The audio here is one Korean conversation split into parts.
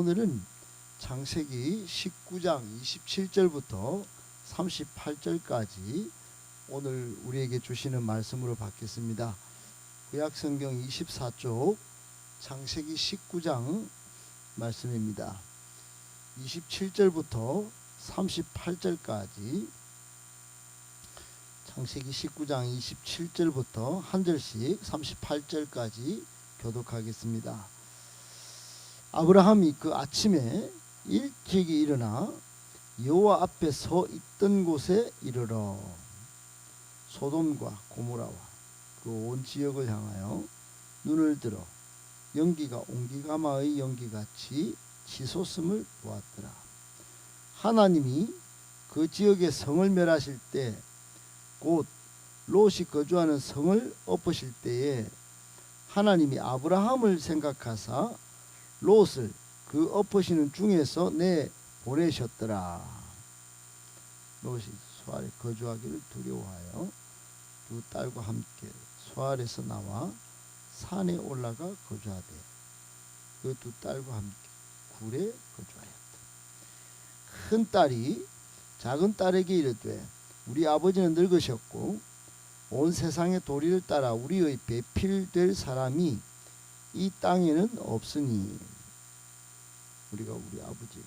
오늘은 창세기 19장 27절부터 38절까지 오늘 우리에게 주시는 말씀으로 받겠습니다. 구약 성경 24쪽 창세기 19장 말씀입니다. 27절부터 38절까지 창세기 19장 27절부터 한 절씩 38절까지 교독하겠습니다. 아브라함이 그 아침에 일찍이 일어나 여호와 앞에 서 있던 곳에 이르러 소돔과 고모라와 그 온 지역을 향하여 눈을 들어 연기가 옹기가마의 연기같이 치솟음을 보았더라. 하나님이 그 지역의 성을 멸하실 때 곧 롯이 거주하는 성을 엎으실 때에 하나님이 아브라함을 생각하사 롯을 그 엎으시는 중에서 내 보내셨더라. 롯이 소알에 거주하기를 두려워하여 두 딸과 함께 소알에서 나와 산에 올라가 거주하되 그 두 딸과 함께 굴에 거주하였다. 큰 딸이 작은 딸에게 이르되 우리 아버지는 늙으셨고 온 세상의 도리를 따라 우리의 배필될 사람이 이 땅에는 없으니 우리가 우리 아버지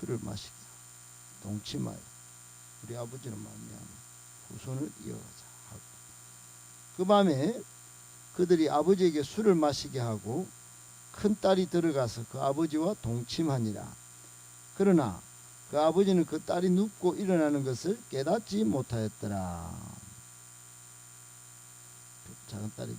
술을 마시게 동침하여 우리 아버지는 말미암아 후손을 이어가자 하고 그 밤에 그들이 아버지에게 술을 마시게 하고 큰 딸이 들어가서 그 아버지와 동침하니라. 그러나 그 아버지는 그 딸이 눕고 일어나는 것을 깨닫지 못하였더라. 그 작은 딸에게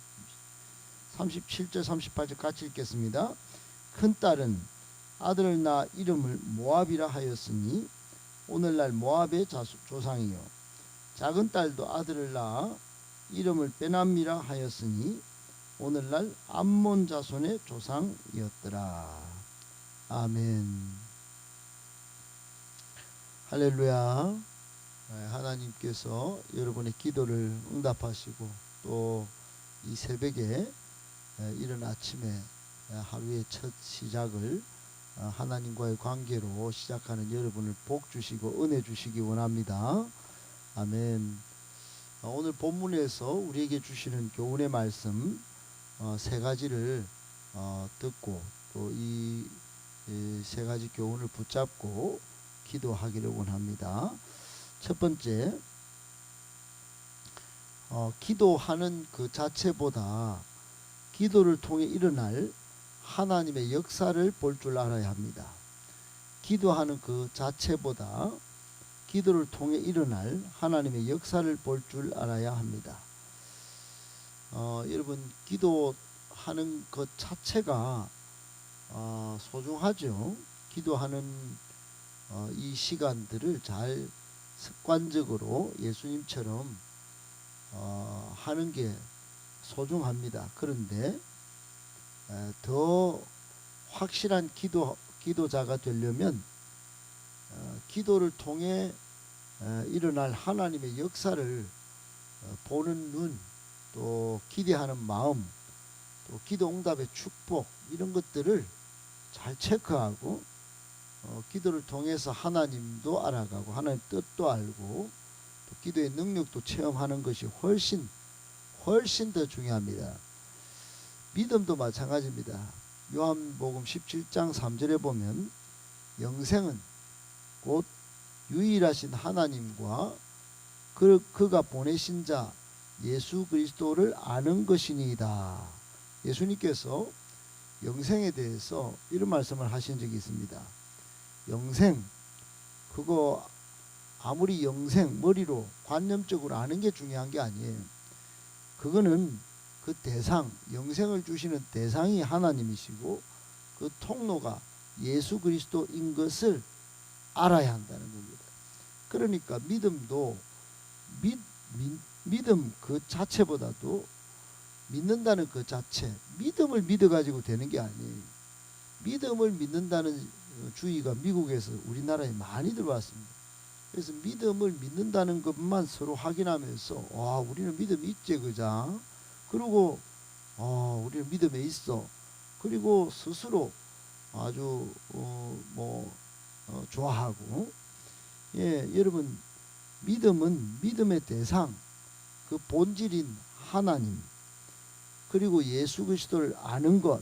37절 38절 같이 읽겠습니다. 큰 딸은 아들을 낳아 이름을 모압이라 하였으니 오늘날 모압의 조상이요 작은 딸도 아들을 낳아 이름을 베남미라 하였으니 오늘날 암몬 자손의 조상이었더라. 아멘. 할렐루야. 네, 하나님께서 여러분의 기도를 응답하시고 또 이 새벽에 에, 이른 아침에 에, 하루의 첫 시작을 어, 하나님과의 관계로 시작하는 여러분을 복 주시고 은혜 주시기 원합니다. 아멘. 어, 오늘 본문에서 우리에게 주시는 교훈의 말씀 어, 세 가지를 어, 듣고 또 이 세 가지 교훈을 붙잡고 기도하기를 원합니다. 첫 번째, 어, 기도하는 그 자체보다 기도를 통해 일어날 하나님의 역사를 볼 줄 알아야 합니다. 기도하는 그 자체보다 기도를 통해 일어날 하나님의 역사를 볼 줄 알아야 합니다. 어, 여러분 기도하는 것 자체가 어, 소중하죠. 기도하는 어, 이 시간들을 잘 습관적으로 예수님처럼 어, 하는 게 소중합니다. 그런데 에, 더 확실한 기도 기도자가 되려면 어, 기도를 통해 에, 일어날 하나님의 역사를 어, 보는 눈, 또 기대하는 마음, 또 기도 응답의 축복 이런 것들을 잘 체크하고 어, 기도를 통해서 하나님도 알아가고 하나님 뜻도 알고 또 기도의 능력도 체험하는 것이 훨씬 훨씬 더 중요합니다. 믿음도 마찬가지입니다. 요한복음 17장 3절에 보면 영생은 곧 유일하신 하나님과 그, 그가 보내신 자 예수 그리스도를 아는 것이니이다. 예수님께서 영생에 대해서 이런 말씀을 하신 적이 있습니다. 영생 그거 아무리 영생 머리로 관념적으로 아는 게 중요한 게 아니에요. 그거는 그 대상 영생을 주시는 대상이 하나님이시고 그 통로가 예수 그리스도인 것을 알아야 한다는 겁니다. 그러니까 믿음도 믿, 믿, 믿 음 그 자체보다도 믿는다는 그 자체, 믿음을 믿어가지고 되는 게 아니에요. 믿음을 믿는다는 주의가 미국에서 우리나라에 많이 들어왔습니다. 그래서 믿음을 믿는다는 것만 서로 확인하면서 와 우리는 믿음이 있지 그자 그리고 어 우리는 믿음에 있어. 그리고 스스로 아주 어 뭐 어, 좋아하고 예 여러분 믿음은 믿음의 대상 그 본질인 하나님 그리고 예수 그리스도를 아는 것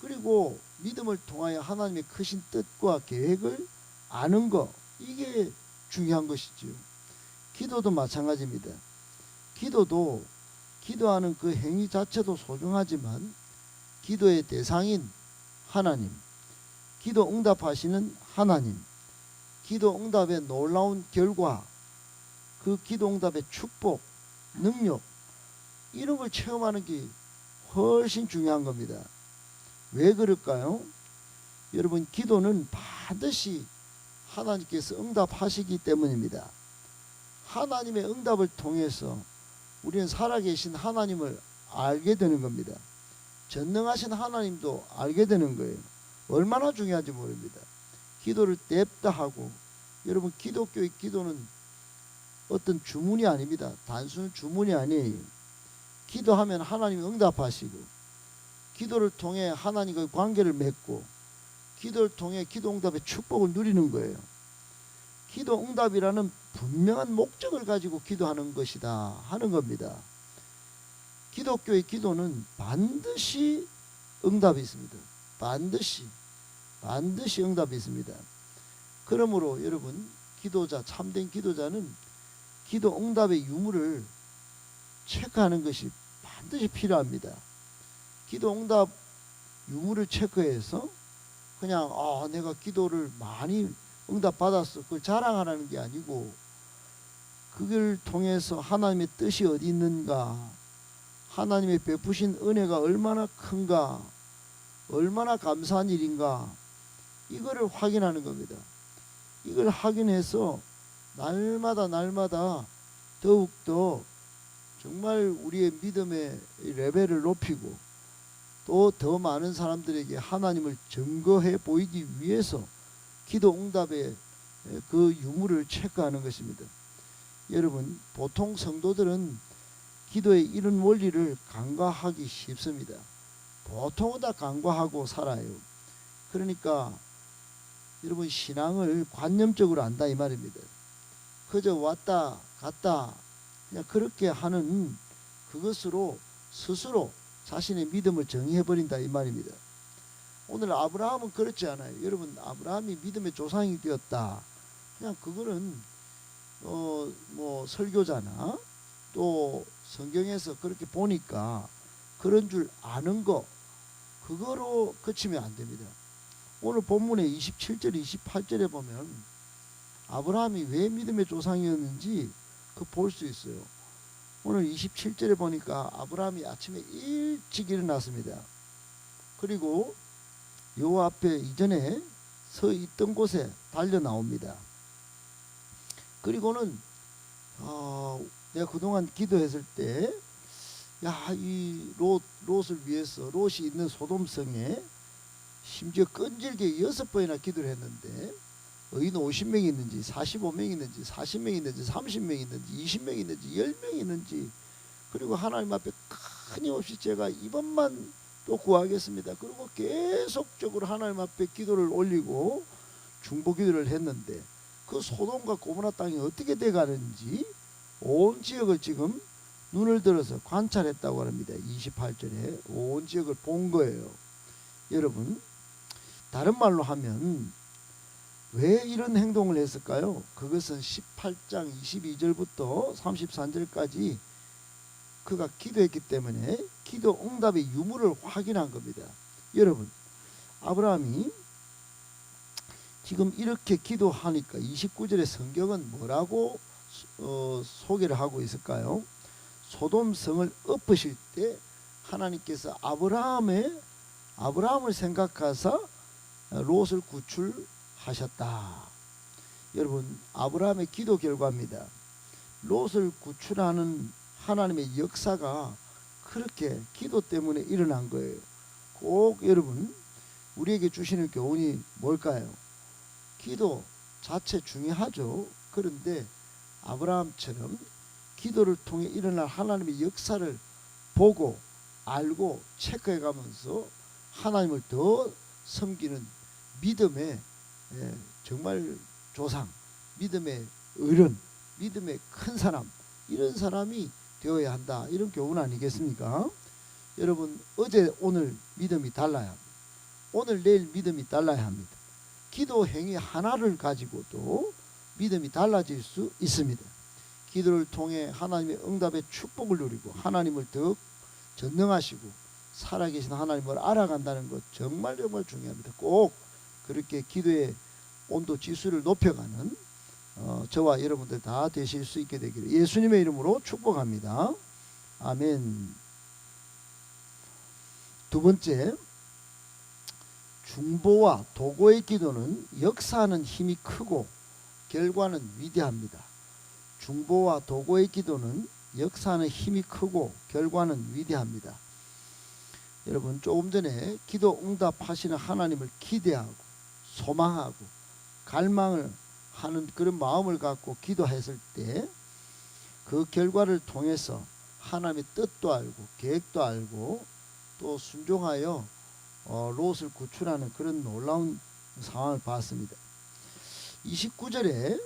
그리고 믿음을 통하여 하나님의 크신 뜻과 계획을 아는 것 이게 중요한 것이지요. 기도도 마찬가지입니다. 기도도 기도하는 그 행위 자체도 소중하지만 기도의 대상인 하나님, 기도 응답하시는 하나님, 기도 응답의 놀라운 결과, 그 기도 응답의 축복, 능력 이런 걸 체험하는 게 훨씬 중요한 겁니다. 왜 그럴까요? 여러분 기도는 반드시 하나님께서 응답하시기 때문입니다. 하나님의 응답을 통해서 우리는 살아계신 하나님을 알게 되는 겁니다. 전능하신 하나님도 알게 되는 거예요. 얼마나 중요한지 모릅니다. 기도를 냅다 하고 여러분 기독교의 기도는 어떤 주문이 아닙니다. 단순 주문이 아니에요. 기도하면 하나님이 응답하시고 기도를 통해 하나님과의 관계를 맺고 기도를 통해 기도 응답의 축복을 누리는 거예요. 기도 응답이라는 분명한 목적을 가지고 기도하는 것이다 하는 겁니다. 기독교의 기도는 반드시 응답이 있습니다. 반드시 반드시 응답이 있습니다. 그러므로 여러분 기도자 참된 기도자는 기도 응답의 유무를 체크하는 것이 반드시 필요합니다. 기도 응답 유무를 체크해서 그냥 아 내가 기도를 많이 응답 받았어 그걸 자랑하라는 게 아니고 그걸 통해서 하나님의 뜻이 어디 있는가 하나님의 베푸신 은혜가 얼마나 큰가 얼마나 감사한 일인가 이거를 확인하는 겁니다. 이걸 확인해서 날마다 날마다 더욱더 정말 우리의 믿음의 레벨을 높이고 또 더 많은 사람들에게 하나님을 증거해 보이기 위해서 기도 응답의 그 유무를 체크하는 것입니다. 여러분 보통 성도들은 기도의 이런 원리를 간과하기 쉽습니다. 보통은 다 간과하고 살아요. 그러니까 여러분 신앙을 관념적으로 안다 이 말입니다. 그저 왔다 갔다 그냥 그렇게 하는 그것으로 스스로 자신의 믿음을 정의해 버린다 이 말입니다. 오늘 아브라함은 그렇지 않아요. 여러분 아브라함이 믿음의 조상이 되었다. 그냥 그거는 어 뭐 설교자나 또 성경에서 그렇게 보니까 그런 줄 아는 거 그거로 그치면 안 됩니다. 오늘 본문의 27절 28절에 보면 아브라함이 왜 믿음의 조상이었는지 그 볼 수 있어요. 오늘 27절에 보니까 아브라함이 아침에 일찍 일어났습니다. 그리고 요 앞에 이전에 서 있던 곳에 달려 나옵니다. 그리고는 어, 내가 그동안 기도했을 때, 야, 이 롯, 롯을 위해서 롯이 있는 소돔성에 심지어 끈질게 여섯 번이나 기도를 했는데, 의인 50명 있는지, 45명 있는지, 40명 있는지, 30명 있는지, 20명 있는지, 10명 있는지, 그리고 하나님 앞에 끊임없이 제가 이번만 또 구하겠습니다. 그리고 계속적으로 하나님 앞에 기도를 올리고 중보 기도를 했는데 그 소돔과 고모라 땅이 어떻게 돼 가는지 온 지역을 지금 눈을 들어서 관찰했다고 합니다. 28절에 온 지역을 본 거예요. 여러분, 다른 말로 하면 왜 이런 행동을 했을까요? 그것은 18장 22절부터 33절까지 그가 기도했기 때문에 기도 응답의 유무를 확인한 겁니다. 여러분, 아브라함이 지금 이렇게 기도하니까 29절의 성경은 뭐라고 어, 소개를 하고 있을까요? 소돔 성을 엎으실 때 하나님께서 아브라함의 아브라함을 생각하사 롯을 구출 하셨다. 여러분 아브라함의 기도 결과입니다. 롯을 구출하는 하나님의 역사가 그렇게 기도 때문에 일어난 거예요. 꼭 여러분 우리에게 주시는 교훈이 뭘까요? 기도 자체 중요하죠. 그런데 아브라함처럼 기도를 통해 일어날 하나님의 역사를 보고 알고 체크해 가면서 하나님을 더 섬기는 믿음의 예, 정말 조상, 믿음의 어른, 믿음의 큰 사람 이런 사람이 되어야 한다. 이런 교훈 아니겠습니까? 여러분 어제 오늘 믿음이 달라야 합니다. 오늘 내일 믿음이 달라야 합니다. 기도 행위 하나를 가지고도 믿음이 달라질 수 있습니다. 기도를 통해 하나님의 응답의 축복을 누리고 하나님을 더 전능하시고 살아계신 하나님을 알아간다는 것 정말 정말 중요합니다. 꼭 그렇게 기도의 온도 지수를 높여가는 어, 저와 여러분들 다 되실 수 있게 되기를 예수님의 이름으로 축복합니다. 아멘. 두 번째 중보와 도고의 기도는 역사하는 힘이 크고 결과는 위대합니다. 중보와 도고의 기도는 역사하는 힘이 크고 결과는 위대합니다. 여러분 조금 전에 기도 응답하시는 하나님을 기대하고 소망하고 갈망을 하는 그런 마음을 갖고 기도했을 때 그 결과를 통해서 하나님의 뜻도 알고 계획도 알고 또 순종하여 어, 롯을 구출하는 그런 놀라운 상황을 봤습니다. 29절에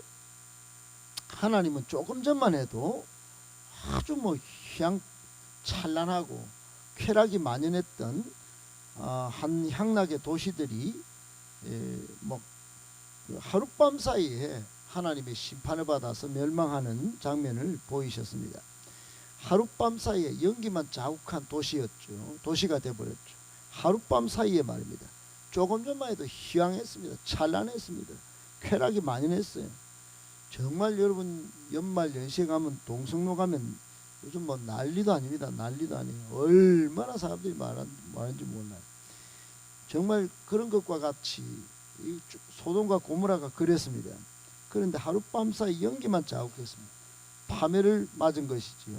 하나님은 조금 전만 해도 아주 뭐향 찬란하고 쾌락이 만연했던 어, 한 향락의 도시들이 에, 뭐그 하룻밤 사이에 하나님의 심판을 받아서 멸망하는 장면을 보이셨습니다. 하룻밤 사이에 연기만 자욱한 도시였죠. 도시가 되어버렸죠. 하룻밤 사이에 말입니다. 조금 전만 해도 희왕했습니다. 찬란했습니다. 쾌락이 만연했어요. 정말 여러분 연말 연시에 가면 동성로 가면 요즘 뭐 난리도 아닙니다. 난리도 아니에요. 얼마나 사람들이 많은, 많은지 몰라요. 정말 그런 것과 같이 이 소돔과 고모라가 그랬습니다. 그런데 하룻밤 사이 연기만 자욱했습니다. 파멸을 맞은 것이지요.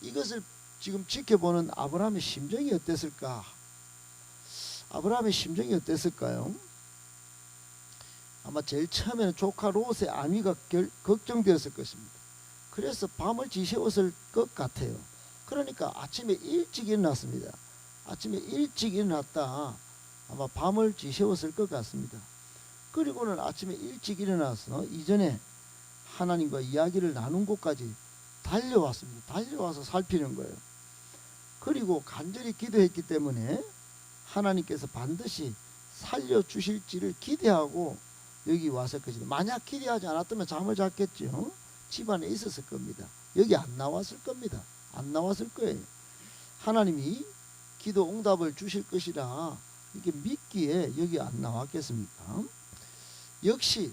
이것을 지금 지켜보는 아브라함의 심정이 어땠을까? 아브라함의 심정이 어땠을까요? 아마 제일 처음에는 조카 롯의 안위가 결, 걱정되었을 것입니다. 그래서 밤을 지새웠을 것 같아요. 그러니까 아침에 일찍 일어났습니다. 아침에 일찍 일어났다. 아마 밤을 지새웠을 것 같습니다. 그리고는 아침에 일찍 일어나서 이전에 하나님과 이야기를 나눈 곳까지 달려왔습니다. 달려와서 살피는 거예요. 그리고 간절히 기도했기 때문에 하나님께서 반드시 살려주실지를 기대하고 여기 왔을 것이다. 만약 기대하지 않았다면 잠을 잤겠죠. 집안에 있었을 겁니다. 여기 안 나왔을 겁니다. 안 나왔을 거예요. 하나님이 기도 응답을 주실 것이라 이렇게 믿기에 여기 안 나왔겠습니까? 역시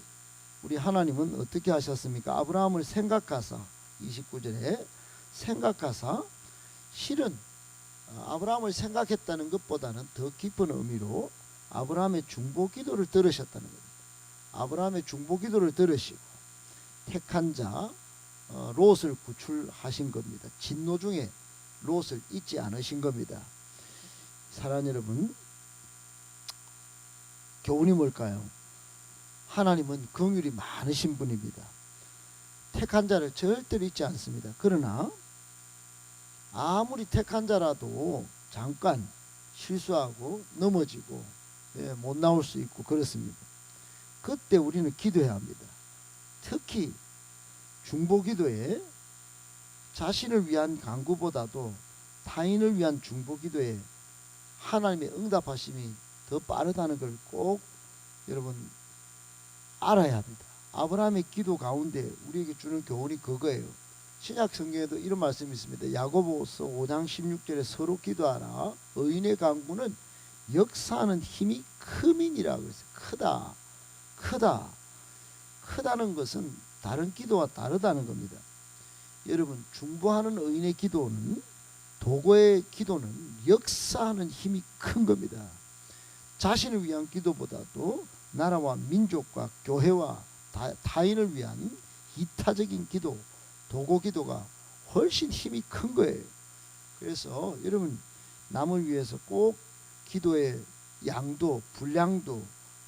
우리 하나님은 어떻게 하셨습니까? 아브라함을 생각하사 29절에 생각하사 실은 어, 아브라함을 생각했다는 것보다는 더 깊은 의미로 아브라함의 중보 기도를 들으셨다는 겁니다. 아브라함의 중보 기도를 들으시고 택한 자 어, 롯을 구출하신 겁니다. 진노 중에 롯을 잊지 않으신 겁니다. 사랑 여러분, 교훈이 뭘까요? 하나님은 긍휼이 많으신 분입니다. 택한 자를 절대로 잊지 않습니다. 그러나 아무리 택한 자라도 잠깐 실수하고 넘어지고 예, 못 나올 수 있고 그렇습니다. 그때 우리는 기도해야 합니다. 특히 중보 기도에 자신을 위한 간구보다도 타인을 위한 중보 기도에 하나님의 응답하심이 더 빠르다는 걸 꼭 여러분 알아야 합니다. 아브라함의 기도 가운데 우리에게 주는 교훈이 그거예요. 신약 성경에도 이런 말씀이 있습니다. 야고보서 5장 16절에 서로 기도하라. 의인의 강구는 역사하는 힘이 크민이라고 했어요. 크다. 크다. 크다는 것은 다른 기도와 다르다는 겁니다. 여러분 중보하는 의인의 기도는 도고의 기도는 역사하는 힘이 큰 겁니다. 자신을 위한 기도보다도 나라와 민족과 교회와 다, 타인을 위한 이타적인 기도, 도고 기도가 훨씬 힘이 큰 거예요. 그래서 여러분 남을 위해서 꼭 기도의 양도, 분량도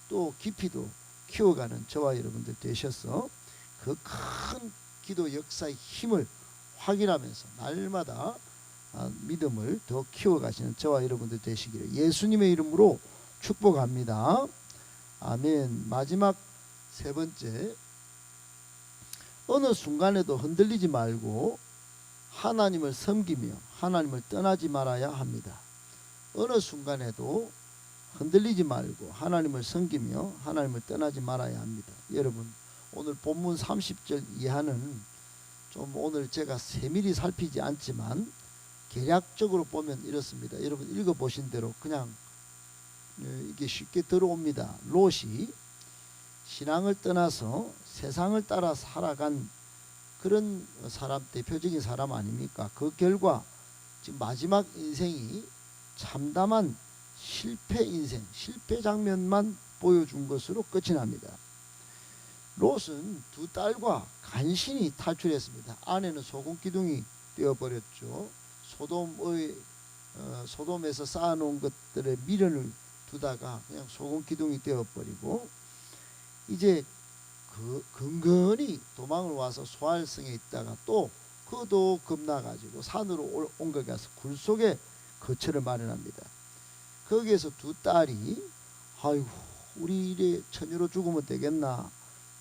또 깊이도 키워가는 저와 여러분들 되셔서 그 큰 기도 역사의 힘을 확인하면서 날마다 아, 믿음을 더 키워가시는 저와 여러분들 되시기를 예수님의 이름으로 축복합니다. 아멘. 마지막 세 번째 어느 순간에도 흔들리지 말고 하나님을 섬기며 하나님을 떠나지 말아야 합니다. 어느 순간에도 흔들리지 말고 하나님을 섬기며 하나님을 떠나지 말아야 합니다. 여러분 오늘 본문 30절 이하는 좀 오늘 제가 세밀히 살피지 않지만 개략적으로 보면 이렇습니다. 여러분 읽어 보신 대로 그냥 예, 이게 쉽게 들어옵니다. 롯이 신앙을 떠나서 세상을 따라 살아간 그런 사람 대표적인 사람 아닙니까? 그 결과 지금 마지막 인생이 참담한 실패 인생, 실패 장면만 보여준 것으로 끝이 납니다. 롯은 두 딸과 간신히 탈출했습니다. 아내는 소금 기둥이 되어버렸죠. 소돔의 어, 소돔에서 쌓아놓은 것들의 미련을 두다가 그냥 소금 기둥이 되어버리고 이제 그 근근히 도망을 와서 소알성에 있다가 또 그도 겁나가지고 산으로 옮겨가서 굴 속에 거처를 마련합니다. 거기에서 두 딸이 아이고 우리 이래 처녀로 죽으면 되겠나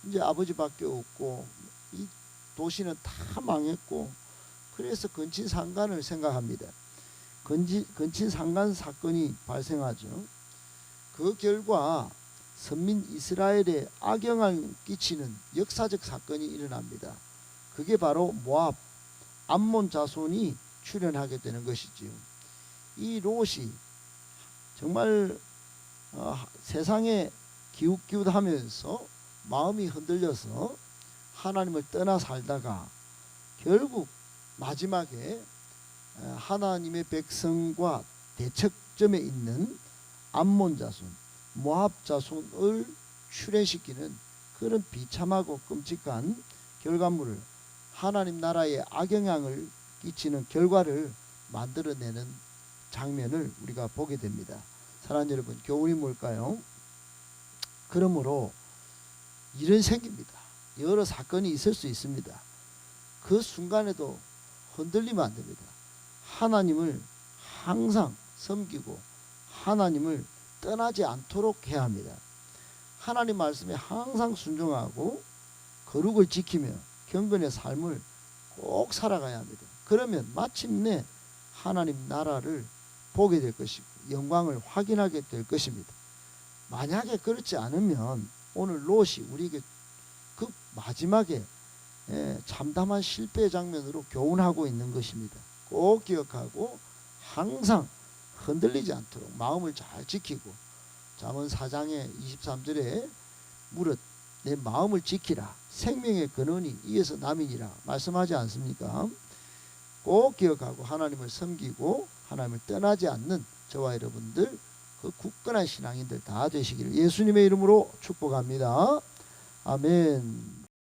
이제 아버지밖에 없고 이 도시는 다 망했고 그래서 근친상간을 생각합니다. 근치, 근친상간 사건이 발생하죠. 그 결과 선민 이스라엘에 악영향을 끼치는 역사적 사건이 일어납니다. 그게 바로 모압 암몬 자손이 출현하게 되는 것이지요. 이 롯이 정말 어, 세상에 기웃기웃하면서 마음이 흔들려서 하나님을 떠나 살다가 결국 마지막에 어, 하나님의 백성과 대척점에 있는 암몬 자손, 모압 자손을 출현시키는 그런 비참하고 끔찍한 결과물을 하나님 나라에 악영향을 끼치는 결과를 만들어내는 장면을 우리가 보게 됩니다. 사랑하는 여러분, 교훈이 뭘까요? 그러므로 일은 생깁니다. 여러 사건이 있을 수 있습니다. 그 순간에도 흔들리면 안 됩니다. 하나님을 항상 섬기고 하나님을 떠나지 않도록 해야 합니다. 하나님 말씀에 항상 순종하고 거룩을 지키며 경건의 삶을 꼭 살아가야 합니다. 그러면 마침내 하나님 나라를 보게 될 것이고 영광을 확인하게 될 것입니다. 만약에 그렇지 않으면 오늘 롯이 우리에게 그 마지막에 예, 참담한 실패 장면으로 교훈하고 있는 것입니다. 꼭 기억하고 항상 흔들리지 않도록 마음을 잘 지키고 잠언 4장의 23절에 무릇 내 마음을 지키라 생명의 근원이 이에서 남이니라 말씀하지 않습니까? 꼭 기억하고 하나님을 섬기고 하나님을 떠나지 않는 저와 여러분들 그 굳건한 신앙인들 다 되시기를 예수님의 이름으로 축복합니다. 아멘.